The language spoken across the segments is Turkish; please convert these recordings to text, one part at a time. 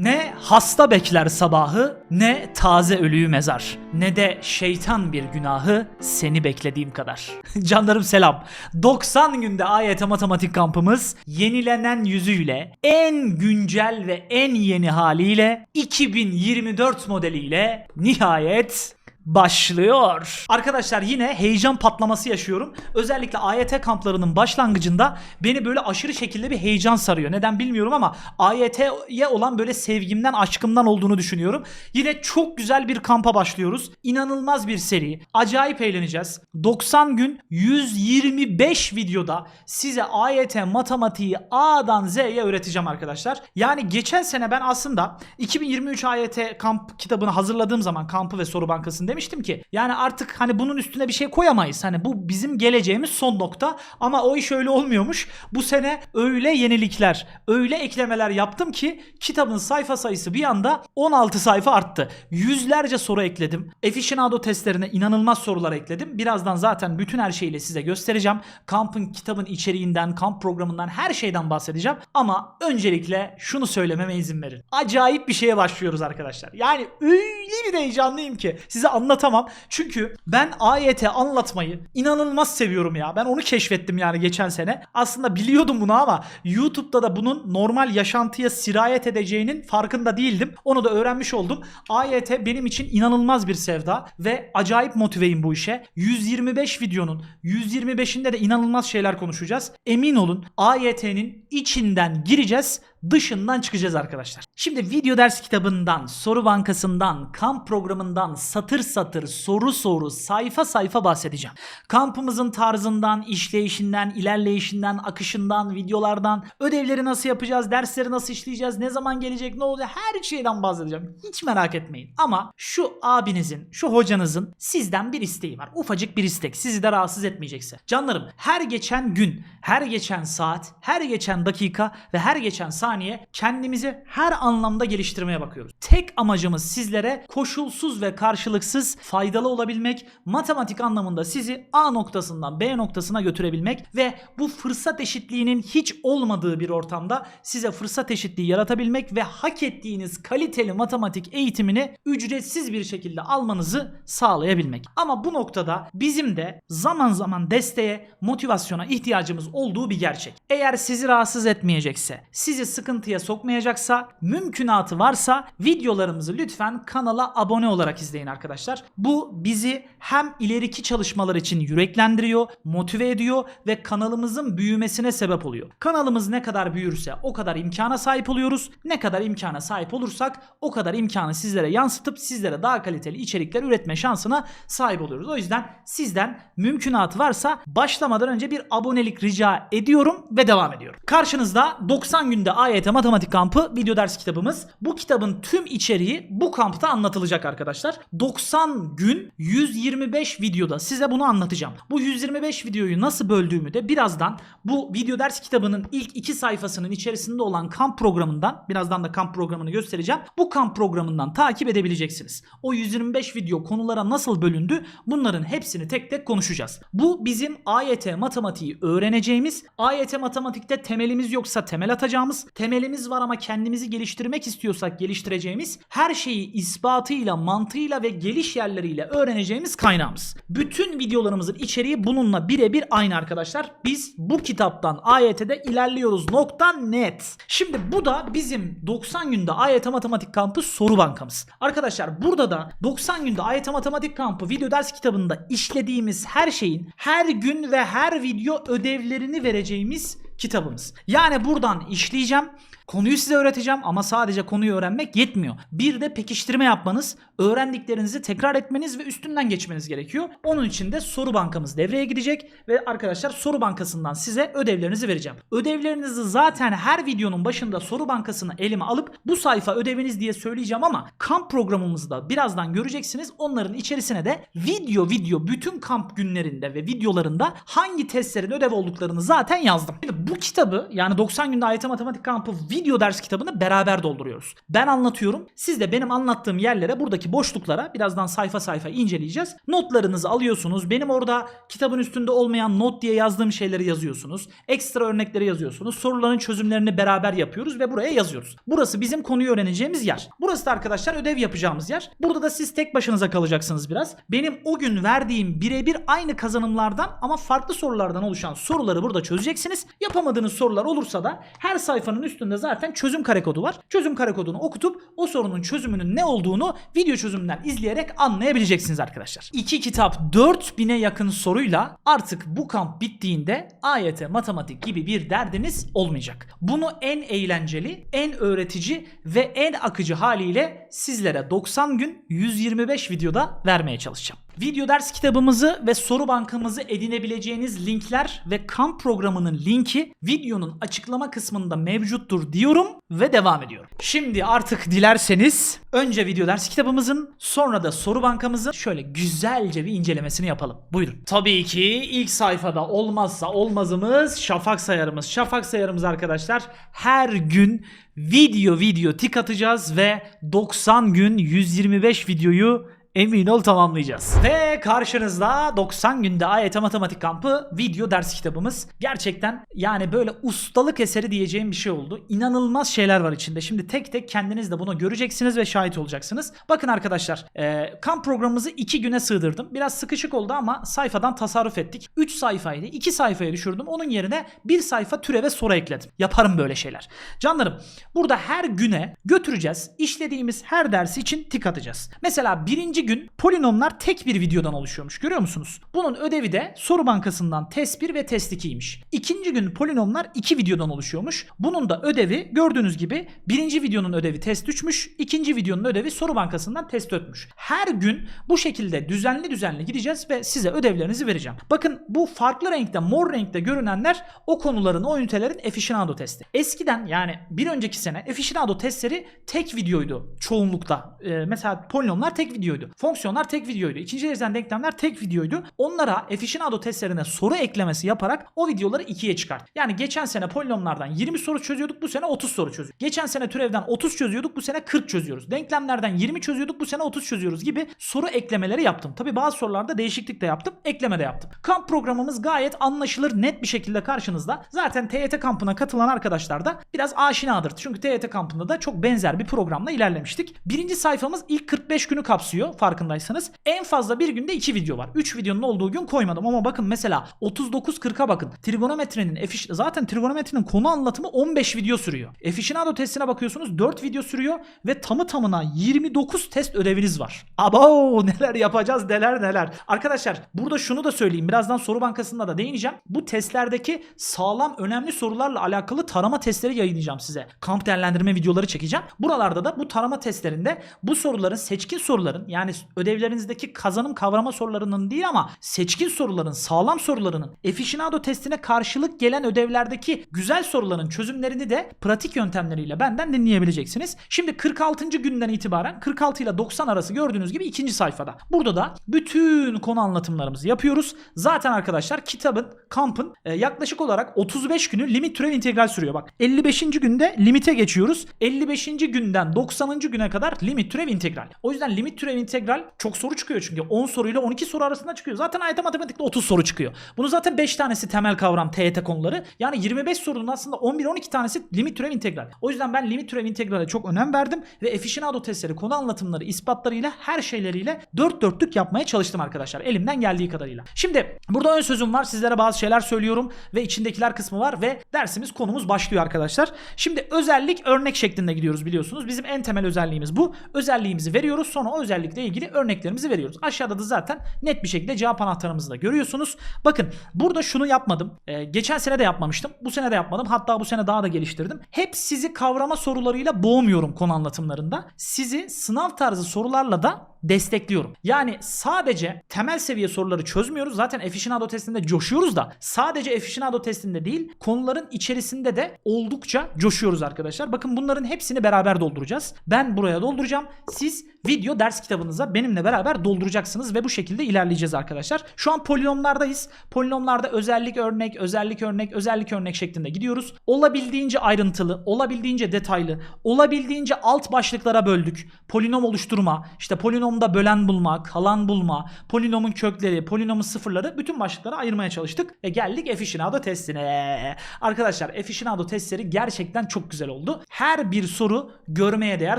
Ne hasta bekler sabahı, ne taze ölüyü mezar, ne de şeytan bir günahı seni beklediğim kadar. Canlarım selam. 90 günde AYT matematik kampımız yenilenen yüzüyle, en güncel ve en yeni haliyle 2024 modeliyle nihayet başlıyor. Arkadaşlar yine heyecan patlaması yaşıyorum. Özellikle AYT kamplarının başlangıcında beni böyle aşırı şekilde bir heyecan sarıyor. Neden bilmiyorum ama AYT'ye olan böyle sevgimden, aşkımdan olduğunu düşünüyorum. Yine çok güzel bir kampa başlıyoruz. İnanılmaz bir seri. Acayip eğleneceğiz. 90 gün 125 videoda size AYT matematiği A'dan Z'ye öğreteceğim arkadaşlar. Yani geçen sene ben aslında 2023 AYT kamp kitabını hazırladığım zaman kampı ve soru bankasını demiştim ki yani artık hani bunun üstüne bir şey koyamayız. Hani bu bizim geleceğimiz son nokta ama o iş öyle olmuyormuş. Bu sene öyle yenilikler, öyle eklemeler yaptım ki kitabın sayfa sayısı bir anda 16 sayfa arttı. Yüzlerce soru ekledim. Aficionado testlerine inanılmaz sorular ekledim. Birazdan zaten bütün her şeyle size göstereceğim. Kampın kitabın içeriğinden, kamp programından her şeyden bahsedeceğim. Ama öncelikle şunu söylememe izin verin. Acayip bir şeye başlıyoruz arkadaşlar. Yani öyle bir heyecanlıyım ki size anlatamam. Çünkü ben AYT anlatmayı inanılmaz seviyorum ya. Ben onu keşfettim yani geçen sene. Aslında biliyordum bunu ama YouTube'da da bunun normal yaşantıya sirayet edeceğinin farkında değildim. Onu da öğrenmiş oldum. AYT benim için inanılmaz bir sevda ve acayip motiveyim bu işe. 125 videonun 125'inde de inanılmaz şeyler konuşacağız. Emin olun AYT'nin içinden gireceğiz dışından çıkacağız arkadaşlar. Şimdi video ders kitabından, soru bankasından, kamp programından satır satır, soru soru, sayfa sayfa bahsedeceğim. Kampımızın tarzından, işleyişinden, ilerleyişinden, akışından, videolardan, ödevleri nasıl yapacağız, dersleri nasıl işleyeceğiz, ne zaman gelecek, ne olacak her şeyden bahsedeceğim. Hiç merak etmeyin. Ama şu abinizin, şu hocanızın sizden bir isteği var. Ufacık bir istek. Sizi de rahatsız etmeyecekse. Canlarım her geçen gün, her geçen saat, her geçen dakika ve her geçen saniye kendimizi her anlamda geliştirmeye bakıyoruz. Tek amacımız sizlere koşulsuz ve karşılıksız faydalı olabilmek, matematik anlamında sizi A noktasından B noktasına götürebilmek ve bu fırsat eşitliğinin hiç olmadığı bir ortamda size fırsat eşitliği yaratabilmek ve hak ettiğiniz kaliteli matematik eğitimini ücretsiz bir şekilde almanızı sağlayabilmek. Ama bu noktada bizim de zaman zaman desteğe, motivasyona ihtiyacımız olduğu bir gerçek. Eğer sizi rahatsız etmeyecekse, sizi sıkıntıya sokmayacaksa, mümkünatı varsa videolarımızı lütfen kanala abone olarak izleyin arkadaşlar. Bu bizi hem ileriki çalışmalar için yüreklendiriyor, motive ediyor ve kanalımızın büyümesine sebep oluyor. Kanalımız ne kadar büyürse o kadar imkana sahip oluyoruz. Ne kadar imkana sahip olursak o kadar imkanı sizlere yansıtıp sizlere daha kaliteli içerikler üretme şansına sahip oluyoruz. O yüzden sizden mümkünatı varsa başlamadan önce bir abonelik rica ediyorum ve devam ediyorum. Karşınızda 90 günde AYT Matematik Kampı video ders kitabımız. Bu kitabın tüm içeriği bu kampta anlatılacak arkadaşlar. 90 gün 125 videoda size bunu anlatacağım. Bu 125 videoyu nasıl böldüğümü de birazdan bu video ders kitabının ilk iki sayfasının içerisinde olan kamp programından birazdan da kamp programını göstereceğim. Bu kamp programından takip edebileceksiniz. O 125 video konulara nasıl bölündü bunların hepsini tek tek konuşacağız. Bu bizim AYT matematiği öğreneceğimiz, AYT matematikte temelimiz yoksa temel atacağımız, temelimiz var ama kendimizi geliştirmek istiyorsak geliştireceğimiz, her şeyi ispatıyla, mantığıyla ve geliş yerleriyle öğreneceğimiz kaynağımız. Bütün videolarımızın içeriği bununla birebir aynı arkadaşlar. Biz bu kitaptan AYT'de ilerliyoruz. Nokta net. Şimdi bu da bizim 90 günde AYT matematik kampı soru bankamız. Arkadaşlar burada da 90 günde AYT matematik kampı video ders kitabında işlediğimiz her şeyin her gün ve her video ödevlerini vereceğimiz kitabımız. Yani buradan işleyeceğim. Konuyu size öğreteceğim ama sadece konuyu öğrenmek yetmiyor. Bir de pekiştirme yapmanız, öğrendiklerinizi tekrar etmeniz ve üstünden geçmeniz gerekiyor. Onun için de soru bankamız devreye girecek ve arkadaşlar soru bankasından size ödevlerinizi vereceğim. Ödevlerinizi zaten her videonun başında soru bankasını elime alıp bu sayfa ödeviniz diye söyleyeceğim ama kamp programımızda birazdan göreceksiniz. Onların içerisine de video video bütün kamp günlerinde ve videolarında hangi testlerin ödev olduklarını zaten yazdım. Şimdi bu kitabı yani 90 günde AYT matematik kampı video ders kitabını beraber dolduruyoruz. Ben anlatıyorum. Siz de benim anlattığım yerlere buradaki boşluklara birazdan sayfa sayfa inceleyeceğiz. Notlarınızı alıyorsunuz. Benim orada kitabın üstünde olmayan not diye yazdığım şeyleri yazıyorsunuz. Ekstra örnekleri yazıyorsunuz. Soruların çözümlerini beraber yapıyoruz ve buraya yazıyoruz. Burası bizim konuyu öğreneceğimiz yer. Burası da arkadaşlar ödev yapacağımız yer. Burada da siz tek başınıza kalacaksınız biraz. Benim o gün verdiğim birebir aynı kazanımlardan ama farklı sorulardan oluşan soruları burada çözeceksiniz. Yapamadığınız sorular olursa da her sayfanın üstünde zaten çözüm kare kodu var. Çözüm kare kodunu okutup o sorunun çözümünün ne olduğunu video çözümünden izleyerek anlayabileceksiniz arkadaşlar. İki kitap 4000'e yakın soruyla artık bu kamp bittiğinde AYT matematik gibi bir derdiniz olmayacak. Bunu en eğlenceli, en öğretici ve en akıcı haliyle sizlere 90 gün 125 videoda vermeye çalışacağım. Video ders kitabımızı ve soru bankamızı edinebileceğiniz linkler ve kamp programının linki videonun açıklama kısmında mevcuttur diyorum ve devam ediyorum. Şimdi artık dilerseniz önce video ders kitabımızın sonra da soru bankamızın şöyle güzelce bir incelemesini yapalım. Buyurun. Tabii ki ilk sayfada olmazsa olmazımız şafak sayarımız. Şafak sayarımız arkadaşlar her gün video video tik atacağız ve 90 gün 125 videoyu emin ol tamamlayacağız. Ve karşınızda 90 günde AYT Matematik Kampı video ders kitabımız. Gerçekten yani böyle ustalık eseri diyeceğim bir şey oldu. İnanılmaz şeyler var içinde. Şimdi tek tek kendiniz de bunu göreceksiniz ve şahit olacaksınız. Bakın arkadaşlar e, kamp programımızı 2 güne sığdırdım. Biraz sıkışık oldu ama sayfadan tasarruf ettik. 3 sayfaydı 2 sayfaya düşürdüm. Onun yerine bir sayfa türe ve soru ekledim. Yaparım böyle şeyler. Canlarım burada her güne götüreceğiz. İşlediğimiz her dersi için tik atacağız. Mesela birinci gün polinomlar tek bir videodan oluşuyormuş. Görüyor musunuz? Bunun ödevi de soru bankasından test 1 ve test 2'ymiş. İkinci gün polinomlar iki videodan oluşuyormuş. Bunun da ödevi gördüğünüz gibi birinci videonun ödevi test 3'müş. ikinci videonun ödevi soru bankasından test 4'müş. Her gün bu şekilde düzenli düzenli gideceğiz ve size ödevlerinizi vereceğim. Bakın bu farklı renkte mor renkte görünenler o konuların o ünitelerin efficienado testi. Eskiden yani bir önceki sene efficienado testleri tek videoydu çoğunlukta. Ee, mesela polinomlar tek videoydu. Fonksiyonlar tek videoydu. İkinci dereceden denklemler tek videoydu. Onlara efficienado testlerine soru eklemesi yaparak o videoları ikiye çıkart. Yani geçen sene polinomlardan 20 soru çözüyorduk bu sene 30 soru çözüyoruz. Geçen sene türevden 30 çözüyorduk bu sene 40 çözüyoruz. Denklemlerden 20 çözüyorduk bu sene 30 çözüyoruz gibi soru eklemeleri yaptım. Tabi bazı sorularda değişiklik de yaptım, ekleme de yaptım. Kamp programımız gayet anlaşılır, net bir şekilde karşınızda. Zaten TYT kampına katılan arkadaşlar da biraz aşinadır. Çünkü TYT kampında da çok benzer bir programla ilerlemiştik. Birinci sayfamız ilk 45 günü kapsıyor farkındaysanız. En fazla bir günde 2 video var. 3 videonun olduğu gün koymadım ama bakın mesela 39-40'a bakın. Trigonometrinin efiş zaten trigonometrinin konu anlatımı 15 video sürüyor. Efficienado testine bakıyorsunuz 4 video sürüyor ve tamı tamına 29 test ödeviniz var. Abo neler yapacağız neler neler. Arkadaşlar burada şunu da söyleyeyim. Birazdan soru bankasında da değineceğim. Bu testlerdeki sağlam önemli sorularla alakalı tarama testleri yayınlayacağım size. Kamp değerlendirme videoları çekeceğim. Buralarda da bu tarama testlerinde bu soruların seçkin soruların yani ödevlerinizdeki kazanım kavrama sorularının değil ama seçkin soruların, sağlam sorularının Efficienado testine karşılık gelen ödevlerdeki güzel soruların çözümlerini de pratik yöntemleriyle benden dinleyebileceksiniz. Şimdi 46. günden itibaren 46 ile 90 arası gördüğünüz gibi ikinci sayfada. Burada da bütün konu anlatımlarımızı yapıyoruz. Zaten arkadaşlar kitabın, kampın e, yaklaşık olarak 35 günü limit türev integral sürüyor. Bak 55. günde limite geçiyoruz. 55. günden 90. güne kadar limit türev integral. O yüzden limit türev integral çok soru çıkıyor çünkü 10 soruyla 12 soru arasında çıkıyor. Zaten AYT matematikte 30 soru çıkıyor. Bunu zaten 5 tanesi temel kavram TYT konuları. Yani 25 sorunun aslında 11-12 tanesi limit türev integral. O yüzden ben limit türev integrale çok önem verdim ve efficienado testleri, konu anlatımları, ispatlarıyla her şeyleriyle dört dörtlük yapmaya çalıştım arkadaşlar. Elimden geldiği kadarıyla. Şimdi burada ön sözüm var. Sizlere bazı şeyler söylüyorum ve içindekiler kısmı var ve dersimiz konumuz başlıyor arkadaşlar. Şimdi özellik örnek şeklinde gidiyoruz biliyorsunuz. Bizim en temel özelliğimiz bu. Özelliğimizi veriyoruz. Sonra o özellikle ilgili örneklerimizi veriyoruz. Aşağıda da zaten net bir şekilde cevap anahtarımızı da görüyorsunuz. Bakın burada şunu yapmadım. Ee, geçen sene de yapmamıştım. Bu sene de yapmadım. Hatta bu sene daha da geliştirdim. Hep sizi kavrama sorularıyla boğmuyorum konu anlatımlarında. Sizi sınav tarzı sorularla da destekliyorum. Yani sadece temel seviye soruları çözmüyoruz. Zaten Efficienado testinde coşuyoruz da sadece Efficienado testinde değil konuların içerisinde de oldukça coşuyoruz arkadaşlar. Bakın bunların hepsini beraber dolduracağız. Ben buraya dolduracağım. Siz video ders kitabınıza benimle beraber dolduracaksınız ve bu şekilde ilerleyeceğiz arkadaşlar. Şu an polinomlardayız. Polinomlarda özellik örnek, özellik örnek, özellik örnek şeklinde gidiyoruz. Olabildiğince ayrıntılı, olabildiğince detaylı, olabildiğince alt başlıklara böldük. Polinom oluşturma, işte polinomda bölen bulma, kalan bulma, polinomun kökleri, polinomun sıfırları bütün başlıklara ayırmaya çalıştık. Ve geldik Efficienado testine. Arkadaşlar Efficienado testleri gerçekten çok güzel oldu. Her bir soru görmeye değer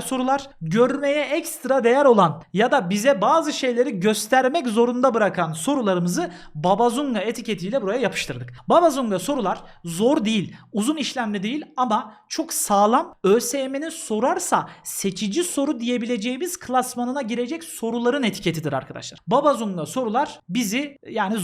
sorular, görmeye ekstra değer olan ya da bize bazı şeyleri göstermek zorunda bırakan sorularımızı Babazunga etiketiyle buraya yapıştırdık. Babazunga sorular zor değil, uzun işlemli değil ama çok sağlam. ÖSYM'nin sorarsa seçici soru diyebileceğimiz klasmanına girecek soruların etiketidir arkadaşlar. Babazunga sorular bizi yani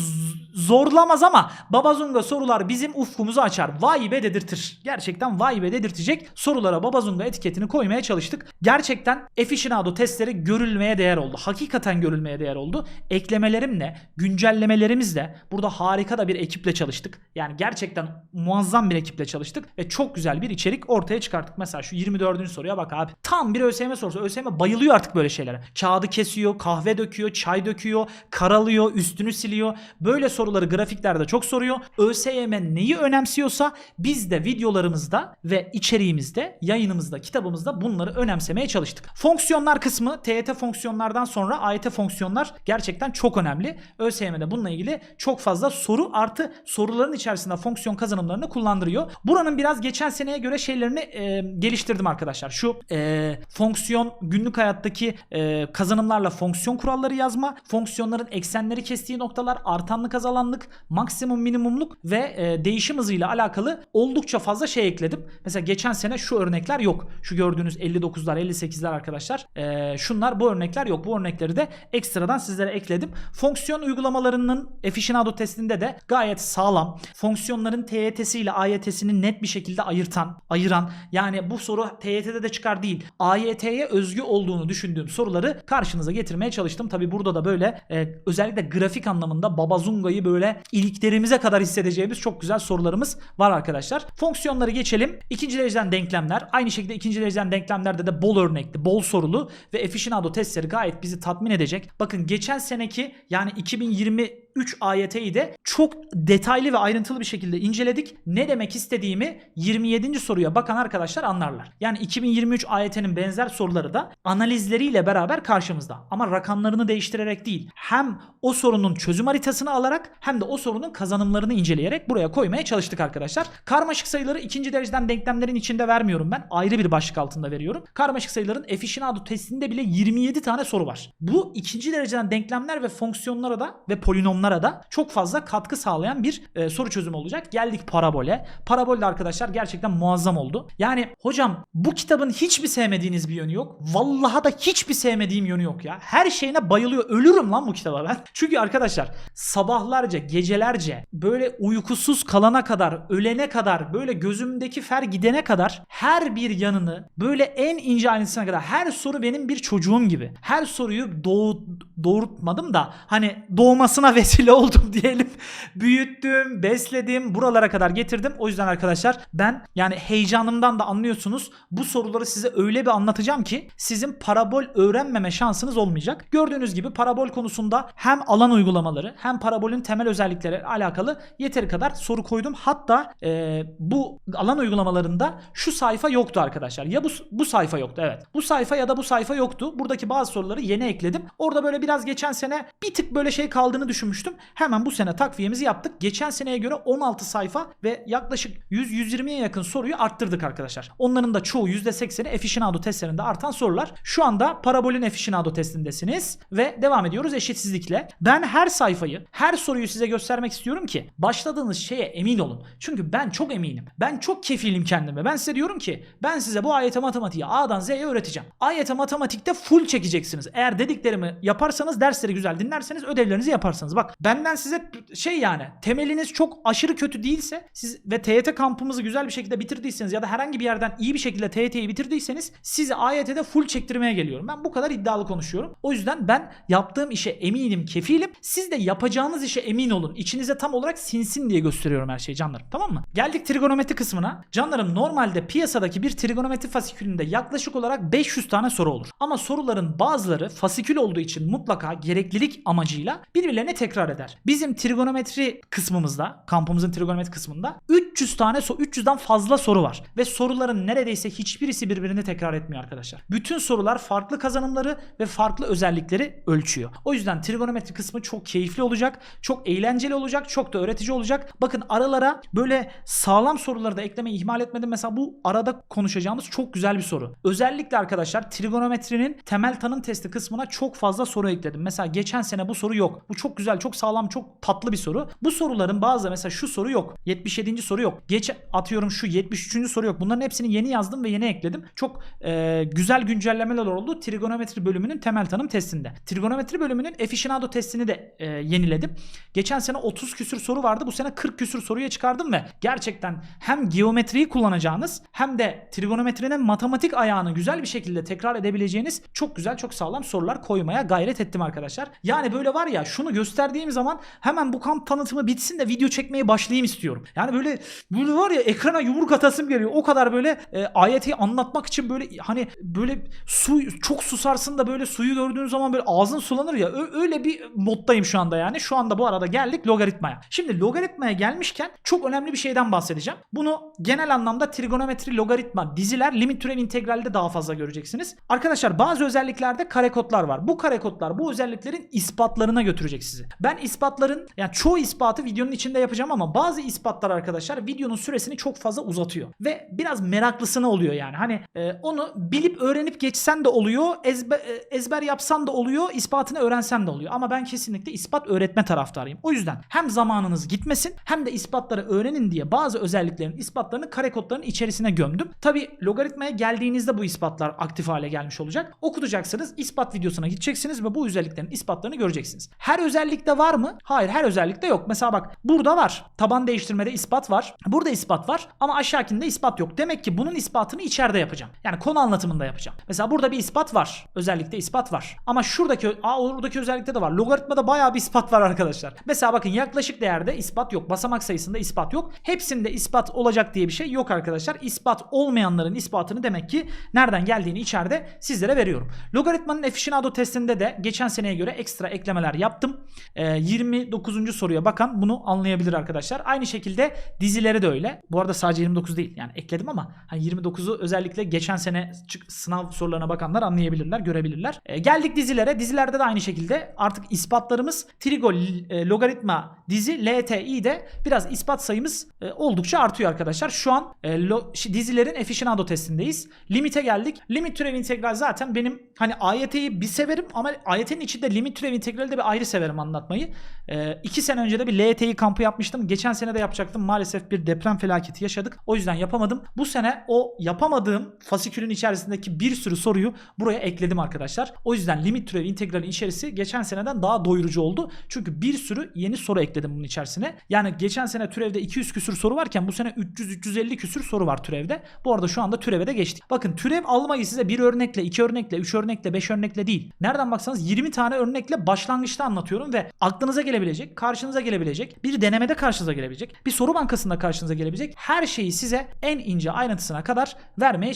zorlamaz ama Babazunga sorular bizim ufkumuzu açar. Vay be dedirtir. Gerçekten vay be dedirtecek sorulara Babazunga etiketini koymaya çalıştık. Gerçekten Efficienado testleri görülmeye değer oldu. Hakikaten görülmeye değer oldu. Eklemelerimle, güncellemelerimizle burada harika da bir ekiple çalıştık. Yani gerçekten muazzam bir ekiple çalıştık ve çok güzel bir içerik ortaya çıkarttık. Mesela şu 24. soruya bak abi. Tam bir ÖSYM sorusu. ÖSYM bayılıyor artık böyle şeylere. Kağıdı kesiyor, kahve döküyor, çay döküyor, karalıyor, üstünü siliyor. Böyle soruları grafiklerde çok soruyor. ÖSYM neyi önemsiyorsa biz de videolarımızda ve içeriğimizde, yayınımızda, kitabımızda bunları önemsemeye çalıştık. Fonksiyonlar kısmı TYT fonksiyonlardan sonra AYT fonksiyonlar gerçekten çok önemli. ÖSYM'de bununla ilgili çok fazla soru artı soruların içerisinde fonksiyon kazanımlarını kullandırıyor. Buranın biraz geçen seneye göre şeylerini e, geliştirdim arkadaşlar. Şu e, fonksiyon günlük hayattaki e, kazanımlarla fonksiyon kuralları yazma, fonksiyonların eksenleri kestiği noktalar, artanlık azalanlık, maksimum minimumluk ve e, değişim hızıyla alakalı oldukça fazla şey ekledim. Mesela geçen sene şu örnekler yok. Şu gördüğünüz 59'lar 58'ler arkadaşlar. E, şunlar bu örnekler yok. Bu örnekleri de ekstradan sizlere ekledim. Fonksiyon uygulamalarının Efficienado testinde de gayet sağlam. Fonksiyonların TYT'si ile AYT'sini net bir şekilde ayırtan, ayıran yani bu soru TYT'de de çıkar değil. AYT'ye özgü olduğunu düşündüğüm soruları karşınıza getirmeye çalıştım. Tabi burada da böyle e, özellikle grafik anlamında Babazunga'yı böyle iliklerimize kadar hissedeceğimiz çok güzel sorularımız var arkadaşlar. Fonksiyonları geçelim. İkinci dereceden denklemler. Aynı şekilde ikinci dereceden denklemlerde de bol örnekli, bol sorulu ve Efficienado testleri gayet bizi tatmin edecek. Bakın geçen seneki yani 2020 3 AYT'yi de çok detaylı ve ayrıntılı bir şekilde inceledik. Ne demek istediğimi 27. soruya bakan arkadaşlar anlarlar. Yani 2023 AYT'nin benzer soruları da analizleriyle beraber karşımızda. Ama rakamlarını değiştirerek değil. Hem o sorunun çözüm haritasını alarak hem de o sorunun kazanımlarını inceleyerek buraya koymaya çalıştık arkadaşlar. Karmaşık sayıları ikinci dereceden denklemlerin içinde vermiyorum ben. Ayrı bir başlık altında veriyorum. Karmaşık sayıların Efficienado testinde bile 27 tane soru var. Bu ikinci dereceden denklemler ve fonksiyonlara da ve polinomlara da çok fazla katkı sağlayan bir e, soru çözümü olacak. Geldik parabole. Parabol arkadaşlar gerçekten muazzam oldu. Yani hocam bu kitabın hiçbir sevmediğiniz bir yönü yok. Vallahi da hiçbir sevmediğim yönü yok ya. Her şeyine bayılıyor. Ölürüm lan bu kitaba ben. Çünkü arkadaşlar sabahlarca, gecelerce böyle uykusuz kalana kadar, ölene kadar, böyle gözümdeki fer gidene kadar her bir yanını böyle en ince ayrıntısına kadar her soru benim bir çocuğum gibi. Her soruyu doğu, doğurtmadım da hani doğmasına vesile oldum diyelim. Büyüttüm, besledim, buralara kadar getirdim. O yüzden arkadaşlar ben yani heyecanımdan da anlıyorsunuz. Bu soruları size öyle bir anlatacağım ki sizin parabol öğrenmeme şansınız olmayacak. Gördüğünüz gibi parabol konusunda hem alan uygulamaları hem parabolün temel özellikleri alakalı yeteri kadar soru koydum. Hatta e, bu alan uygulamalarında şu sayfa yoktu arkadaşlar. Ya bu bu sayfa yoktu evet. Bu sayfa ya da bu sayfa yoktu. Buradaki bazı soruları yeni ekledim. Orada böyle biraz geçen sene bir tık böyle şey kaldığını düşünmüştüm. Hemen bu sene takviyemizi yaptık. Geçen seneye göre 16 sayfa ve yaklaşık 100-120'ye yakın soruyu arttırdık arkadaşlar. Onların da çoğu %80'i Efficienado testlerinde artan sorular. Şu anda parabolün Efficienado testindesiniz ve devam ediyoruz eşitsizlikle. Ben her sayfayı, her soruyu size göstermek istiyorum ki başladığınız şeye emin olun. Çünkü ben çok eminim. Ben çok kefilim kendime. Ben size diyorum ki ben size bu ayete matematiği A'dan Z'ye öğreteceğim. Ayete matematikte full çekeceksiniz. Eğer dediklerimi yaparsanız dersleri güzel dinlerseniz ödevlerinizi yaparsınız. Bak Bak benden size şey yani temeliniz çok aşırı kötü değilse siz ve TYT kampımızı güzel bir şekilde bitirdiyseniz ya da herhangi bir yerden iyi bir şekilde TYT'yi bitirdiyseniz sizi AYT'de full çektirmeye geliyorum. Ben bu kadar iddialı konuşuyorum. O yüzden ben yaptığım işe eminim, kefilim. Siz de yapacağınız işe emin olun. İçinize tam olarak sinsin diye gösteriyorum her şeyi canlarım. Tamam mı? Geldik trigonometri kısmına. Canlarım normalde piyasadaki bir trigonometri fasikülünde yaklaşık olarak 500 tane soru olur. Ama soruların bazıları fasikül olduğu için mutlaka gereklilik amacıyla birbirlerine tekrar eder. Bizim trigonometri kısmımızda, kampımızın trigonometri kısmında 300 tane so 300'den fazla soru var ve soruların neredeyse hiçbirisi birbirini tekrar etmiyor arkadaşlar. Bütün sorular farklı kazanımları ve farklı özellikleri ölçüyor. O yüzden trigonometri kısmı çok keyifli olacak, çok eğlenceli olacak, çok da öğretici olacak. Bakın aralara böyle sağlam soruları da eklemeyi ihmal etmedim. Mesela bu arada konuşacağımız çok güzel bir soru. Özellikle arkadaşlar trigonometrinin temel tanım testi kısmına çok fazla soru ekledim. Mesela geçen sene bu soru yok. Bu çok güzel, çok sağlam, çok tatlı bir soru. Bu soruların bazı mesela şu soru yok. 77. soru yok. Geç atıyorum şu 73. soru yok. Bunların hepsini yeni yazdım ve yeni ekledim. Çok e, güzel güncellemeler oldu trigonometri bölümünün temel tanım testinde. Trigonometri bölümünün aficionado testini de e, yeniledim. Geçen sene 30 küsür soru vardı. Bu sene 40 küsür soruya çıkardım ve gerçekten hem geometriyi kullanacağınız hem de trigonometrinin matematik ayağını güzel bir şekilde tekrar edebileceğiniz çok güzel çok sağlam sorular koymaya gayret ettim arkadaşlar. Yani böyle var ya şunu gösterdiğim zaman hemen bu kamp tanıtımı bitsin de video çekmeye başlayayım istiyorum. Yani böyle böyle var ya ekrana yumruk atasım geliyor. O kadar böyle e, ayeti anlatmak için böyle hani böyle su çok susarsın da böyle suyu gördüğün zaman böyle ağzın sulanır ya. Ö- öyle bir moddayım şu anda yani. Şu anda bu arada geldik logaritmaya. Şimdi logaritmaya gelmişken çok önemli bir şeyden bahsedeceğim. Bunu genel anlamda trigonometri, logaritma, diziler, limit türev integralde daha fazla göreceksiniz. Arkadaşlar bazı özelliklerde kare kodlar var. Bu kare kodlar bu özelliklerin ispatlarına götürecek sizi. Ben ispatların yani çoğu ispatı videonun içinde yapacağım ama bazı ispatlar arkadaşlar videonun süresini çok fazla uzatıyor. Ve biraz meraklısına oluyor yani. Hani e, onu bilip öğrenip geçsen de oluyor, ezber, e, ezber yapsan da oluyor, ispatını öğrensen de oluyor. Ama ben kesinlikle ispat öğretme taraftarıyım. O yüzden hem zamanınız gitmesin hem de ispatları öğrenin diye bazı özelliklerin ispatlarını kare kodların içerisine gömdüm. Tabi logaritmaya geldiğinizde bu ispatlar aktif hale gelmiş olacak. Okutacaksınız, ispat videosuna gideceksiniz ve bu özelliklerin ispatlarını göreceksiniz. Her özellikte var mı? Hayır, her özellikte yok. Mesela bak burada var. Taban değiştirmede ispat var. Burada ispat var ama aşağıkinde ispat yok. Demek ki bunun ispatını içeride yapacağım. Yani konu anlatımında yapacağım. Mesela burada bir ispat var. Özellikle ispat var. Ama şuradaki, aa oradaki özellikte de var. Logaritmada bayağı bir ispat var arkadaşlar. Mesela bakın yaklaşık değerde ispat yok. Basamak sayısında ispat yok. Hepsinde ispat olacak diye bir şey yok arkadaşlar. İspat olmayanların ispatını demek ki nereden geldiğini içeride sizlere veriyorum. Logaritmanın aficionado testinde de geçen seneye göre ekstra eklemeler yaptım. Ee, 29. soruya bakan bunu anlayabilir arkadaşlar. Aynı şekilde dizileri de öyle. Bu arada sadece 29 değil. Yani ekledim ama hani 29'u özellikle geçen sene çık- sınav sorularına bakanlar anlayabilirler, görebilirler. Ee, geldik dizilere. Dizilerde de aynı şekilde artık ispatlarımız trigo, e, logaritma, dizi, LTI'de biraz ispat sayımız e, oldukça artıyor arkadaşlar. Şu an e, lo- dizilerin aficionado testindeyiz. Limite geldik. Limit türev integral zaten benim hani AYT'yi bir severim ama AYT'nin içinde limit türev integrali de bir ayrı severim anlatmayı. E, iki sene önce de bir LTI kampı yapmıştım. Geçen sene de yapacaktım. Maalesef bir deprem felaketi yaşadık. O yüzden yapamadım. Bu sene o yapamadığım fasikülün içerisindeki bir sürü soruyu buraya ekledim arkadaşlar. O yüzden limit türev integralin içerisi geçen seneden daha doyurucu oldu. Çünkü bir sürü yeni soru ekledim bunun içerisine. Yani geçen sene türevde 200 küsür soru varken bu sene 300-350 küsür soru var türevde. Bu arada şu anda türeve de geçtik. Bakın türev almayı size bir örnekle, iki örnekle, üç örnekle, beş örnekle değil. Nereden baksanız 20 tane örnekle başlangıçta anlatıyorum ve aklınıza gelebilecek, karşınıza gelebilecek, bir denemede karşınıza gelebilecek, bir soru bankasında karşınıza gelebilecek her şeyi size en ince ayrıntısına kadar vermeye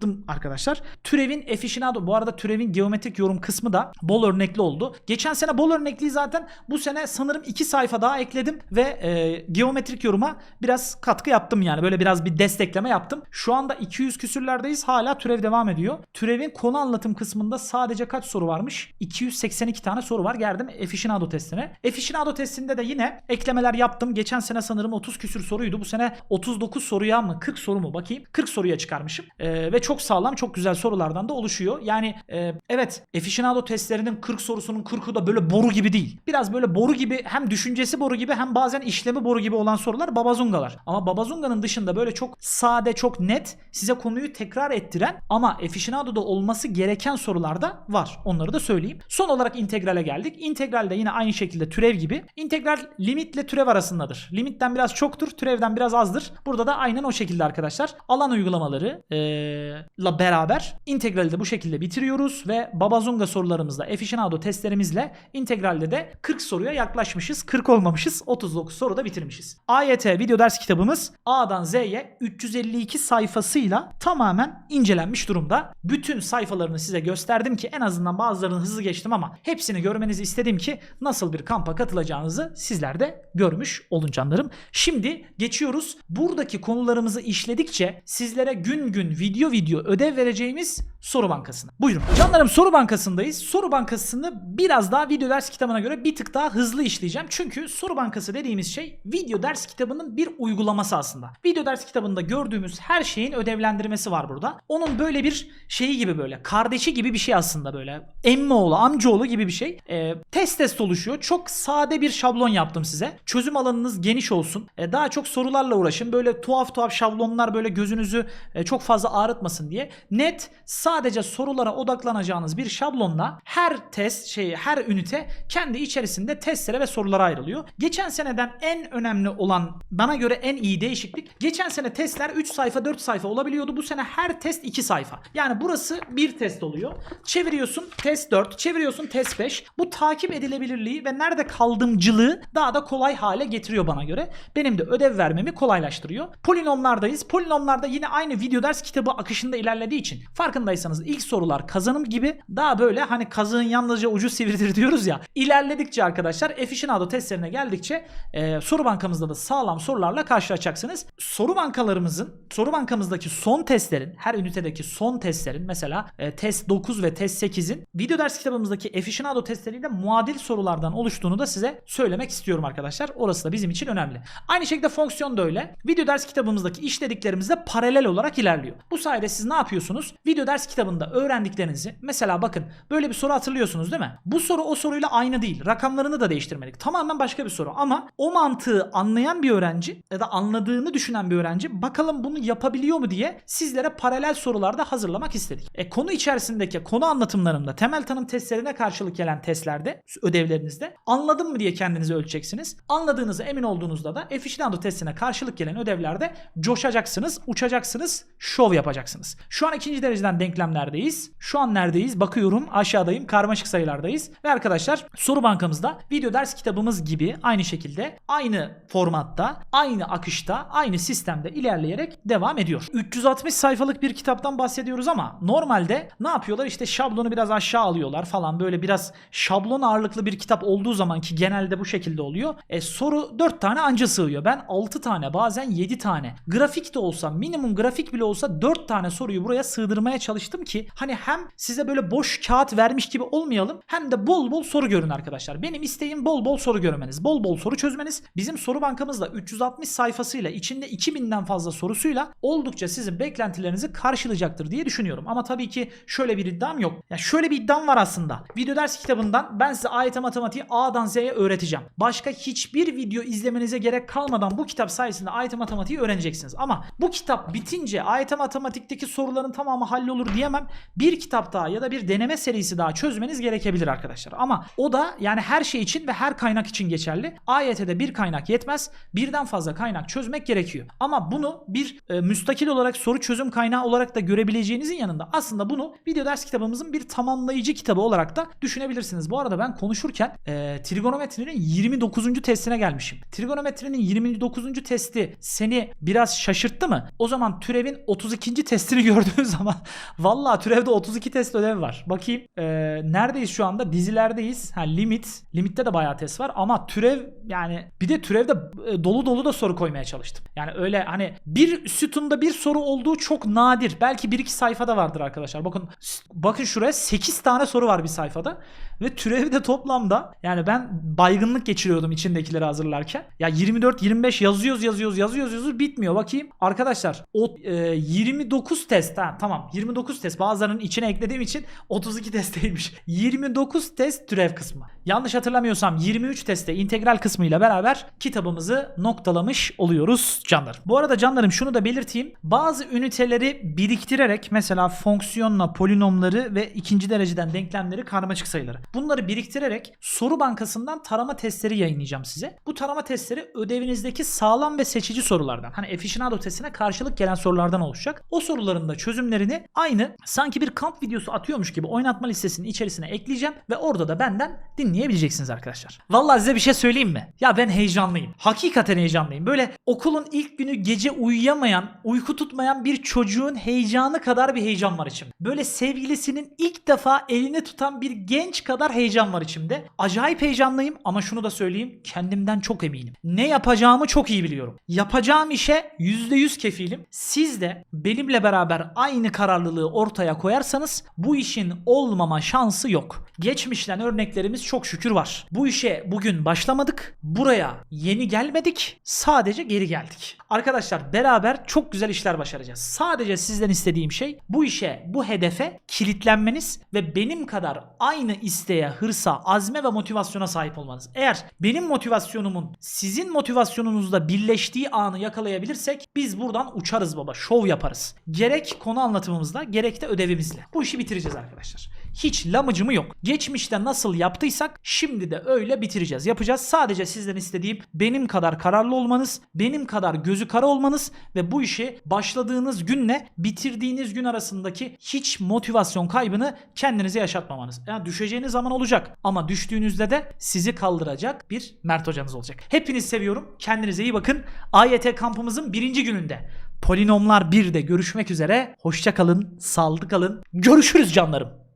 çalıştım arkadaşlar. Türevin aficionado bu arada türevin geometrik yorum kısmı da bol örnekli oldu. Geçen sene bol örnekliyi zaten bu sene sanırım 2 sayfa daha ekledim ve e, geometrik yoruma biraz katkı yaptım yani böyle biraz bir destekleme yaptım. Şu anda 200 küsürlerdeyiz hala türev devam ediyor. Türevin konu anlatım kısmında sadece kaç soru varmış? 282 tane soru var. Geldim aficionado testine. Aficionado testinde de yine eklemeler yaptım. Geçen sene sanırım 30 küsür soruydu. Bu sene 39 soruya mı 40 soru mu bakayım. 40 soruya çıkarmışım. E, ve çok çok sağlam, çok güzel sorulardan da oluşuyor. Yani e, evet Aficionado testlerinin 40 sorusunun 40'ı da böyle boru gibi değil. Biraz böyle boru gibi hem düşüncesi boru gibi hem bazen işlemi boru gibi olan sorular babazungalar. Ama babazunganın dışında böyle çok sade, çok net size konuyu tekrar ettiren ama Aficionado'da olması gereken sorular da var. Onları da söyleyeyim. Son olarak integrale geldik. İntegral de yine aynı şekilde türev gibi. İntegral limitle türev arasındadır. Limitten biraz çoktur, türevden biraz azdır. Burada da aynen o şekilde arkadaşlar. Alan uygulamaları eee, la beraber integrali de bu şekilde bitiriyoruz ve babazunga sorularımızla, Aficionado testlerimizle integralde de 40 soruya yaklaşmışız. 40 olmamışız. 39 soruda bitirmişiz. AYT video ders kitabımız A'dan Z'ye 352 sayfasıyla tamamen incelenmiş durumda. Bütün sayfalarını size gösterdim ki en azından bazılarını hızlı geçtim ama hepsini görmenizi istedim ki nasıl bir kampa katılacağınızı sizler de görmüş olun canlarım. Şimdi geçiyoruz. Buradaki konularımızı işledikçe sizlere gün gün video video ödev vereceğimiz soru bankasına. Buyurun. Canlarım soru bankasındayız. Soru bankasını biraz daha video ders kitabına göre bir tık daha hızlı işleyeceğim. Çünkü soru bankası dediğimiz şey video ders kitabının bir uygulaması aslında. Video ders kitabında gördüğümüz her şeyin ödevlendirmesi var burada. Onun böyle bir şeyi gibi böyle kardeşi gibi bir şey aslında böyle. Emmoğlu, amcaoğlu gibi bir şey. Ee, test test oluşuyor. Çok sade bir şablon yaptım size. Çözüm alanınız geniş olsun. Ee, daha çok sorularla uğraşın. Böyle tuhaf tuhaf şablonlar böyle gözünüzü e, çok fazla ağrıtmasın diye. Net sadece sorulara odaklanacağınız bir şablonla her test şeyi her ünite kendi içerisinde testlere ve sorulara ayrılıyor. Geçen seneden en önemli olan bana göre en iyi değişiklik geçen sene testler 3 sayfa 4 sayfa olabiliyordu. Bu sene her test 2 sayfa. Yani burası bir test oluyor. Çeviriyorsun test 4, çeviriyorsun test 5. Bu takip edilebilirliği ve nerede kaldımcılığı daha da kolay hale getiriyor bana göre. Benim de ödev vermemi kolaylaştırıyor. Polinomlardayız. Polinomlarda yine aynı video ders kitabı akışında ilerlediği için farkındaysanız ilk sorular kazanım gibi daha böyle hani kazığın yalnızca ucu sivridir diyoruz ya. İlerledikçe arkadaşlar Aficionado testlerine geldikçe e, soru bankamızda da sağlam sorularla karşılaşacaksınız. Soru bankalarımızın, soru bankamızdaki son testlerin, her ünitedeki son testlerin mesela e, test 9 ve test 8'in video ders kitabımızdaki Aficionado testleriyle muadil sorulardan oluştuğunu da size söylemek istiyorum arkadaşlar. Orası da bizim için önemli. Aynı şekilde fonksiyon da öyle. Video ders kitabımızdaki işlediklerimiz de paralel olarak ilerliyor. Bu sayede siz ne yapıyorsunuz? Video ders kitabında öğrendiklerinizi mesela bakın böyle bir soru hatırlıyorsunuz değil mi? Bu soru o soruyla aynı değil. Rakamlarını da değiştirmedik. Tamamen başka bir soru ama o mantığı anlayan bir öğrenci ya da anladığını düşünen bir öğrenci bakalım bunu yapabiliyor mu diye sizlere paralel sorularda hazırlamak istedik. E, konu içerisindeki konu anlatımlarımda temel tanım testlerine karşılık gelen testlerde ödevlerinizde anladım mı diye kendinizi ölçeceksiniz. Anladığınızı emin olduğunuzda da Aficionado testine karşılık gelen ödevlerde coşacaksınız, uçacaksınız, şov yapacaksınız. Şu an ikinci dereceden denklemlerdeyiz. Şu an neredeyiz? Bakıyorum aşağıdayım. Karmaşık sayılardayız. Ve arkadaşlar soru bankamızda video ders kitabımız gibi aynı şekilde aynı formatta, aynı akışta, aynı sistemde ilerleyerek devam ediyor. 360 sayfalık bir kitaptan bahsediyoruz ama normalde ne yapıyorlar? İşte şablonu biraz aşağı alıyorlar falan böyle biraz şablon ağırlıklı bir kitap olduğu zaman ki genelde bu şekilde oluyor. E, soru 4 tane anca sığıyor. Ben 6 tane bazen 7 tane. Grafik de olsa minimum grafik bile olsa 4 tane soruyu buraya sığdırmaya çalıştım ki hani hem size böyle boş kağıt vermiş gibi olmayalım hem de bol bol soru görün arkadaşlar. Benim isteğim bol bol soru görmeniz. Bol bol soru çözmeniz. Bizim soru bankamızda 360 sayfasıyla içinde 2000'den fazla sorusuyla oldukça sizin beklentilerinizi karşılayacaktır diye düşünüyorum. Ama tabii ki şöyle bir iddiam yok. Ya şöyle bir iddiam var aslında. Video ders kitabından ben size AYT matematiği A'dan Z'ye öğreteceğim. Başka hiçbir video izlemenize gerek kalmadan bu kitap sayesinde AYT matematiği öğreneceksiniz. Ama bu kitap bitince AYT matematikteki soruların tamamı hallolur diyemem. Bir kitap daha ya da bir deneme serisi daha çözmeniz gerekebilir arkadaşlar. Ama o da yani her şey için ve her kaynak için geçerli. AYT'de bir kaynak yetmez. Birden fazla kaynak çözmek gerekiyor. Ama bunu bir e, müstakil olarak soru çözüm kaynağı olarak da görebileceğinizin yanında aslında bunu video ders kitabımızın bir tamamlayıcı kitabı olarak da düşünebilirsiniz. Bu arada ben konuşurken e, trigonometrinin 29. testine gelmişim. Trigonometrinin 29. testi seni biraz şaşırttı mı? O zaman türevin 32. testini gördüğün zaman vallahi türevde 32 test ödevi var. Bakayım e, neredeyiz şu anda? Dizilerdeyiz. Ha limit. Limitte de bayağı test var ama türev yani bir de türevde e, dolu dolu da soru koymaya çalıştım. Yani öyle hani bir sütunda bir soru olduğu çok nadir. Belki bir iki sayfada vardır arkadaşlar. Bakın bakın şuraya 8 tane soru var bir sayfada. Ve türevi de toplamda yani ben baygınlık geçiriyordum içindekileri hazırlarken. Ya 24 25 yazıyoruz yazıyoruz yazıyoruz yazıyoruz bitmiyor. Bakayım arkadaşlar o e, 29 test ha tamam 29 test bazılarının içine eklediğim için 32 test değilmiş. 29 test türev kısmı. Yanlış hatırlamıyorsam 23 testte integral kısmıyla beraber kitabımızı noktalamış oluyoruz canlar. Bu arada canlarım şunu da belirteyim. Bazı üniteleri biriktirerek mesela fonksiyonla polinomları ve ikinci dereceden denklemleri karmaşık sayıları. Bunları biriktirerek soru bankasından tarama testleri yayınlayacağım size. Bu tarama testleri ödevinizdeki sağlam ve seçici sorulardan. Hani aficionado testine karşılık gelen sorulardan oluşacak. O soruların da çözümlerini aynı sanki bir kamp videosu atıyormuş gibi oynatma listesinin içerisine ekleyeceğim ve orada da benden dinleyebileceksiniz arkadaşlar. Vallahi size bir şey söyleyeyim mi? Ya ben heyecanlıyım. Hakikaten heyecanlıyım. Böyle okulun ilk günü gece uyuyamayan, uyku tutmayan bir çocuğun heyecanı kadar bir heyecan var içimde. Böyle sevgilisinin ilk defa elini tutan bir genç kadar heyecan var içimde. Acayip heyecanlıyım ama şunu da söyleyeyim. Kendimden çok eminim. Ne yapacağımı çok iyi biliyorum. Yapacağım işe %100 kefilim. Siz de benimle beraber aynı kararlılığı ortaya koyarsanız bu işin olmama şansı yok. Geçmişten örneklerimiz çok şükür var. Bu işe bugün başlamadık. Buraya yeni gelmedik. Sadece geri geldik. Arkadaşlar beraber çok güzel işler başaracağız. Sadece sizden istediğim şey bu işe, bu hedefe kilitlenmeniz ve benim kadar aynı isteğe, hırsa, azme ve motivasyona sahip olmanız. Eğer benim motivasyonumun sizin motivasyonunuzla birleştiği anı yakalayabilirsek biz buradan uçarız baba. Şov yaparız. Gerek konu anlatımımızla gerek de ödevimizle. Bu işi bitireceğiz arkadaşlar. Hiç lamıcımı yok. Geçmişte nasıl yaptıysak şimdi de öyle bitireceğiz. Yapacağız. Sadece sizden istediğim benim kadar kararlı olmanız, benim kadar gözü kara olmanız ve bu işi başladığınız günle bitirdiğiniz gün arasındaki hiç motivasyon kaybını kendinize yaşatmamanız. Yani düşeceğiniz zaman olacak ama düştüğünüzde de sizi kaldıracak bir Mert hocanız olacak. Hepinizi seviyorum. Kendinize iyi bakın. AYT kampımızın birinci gününde Polinomlar 1'de görüşmek üzere. Hoşça kalın, sağlıklı kalın. Görüşürüz canlarım.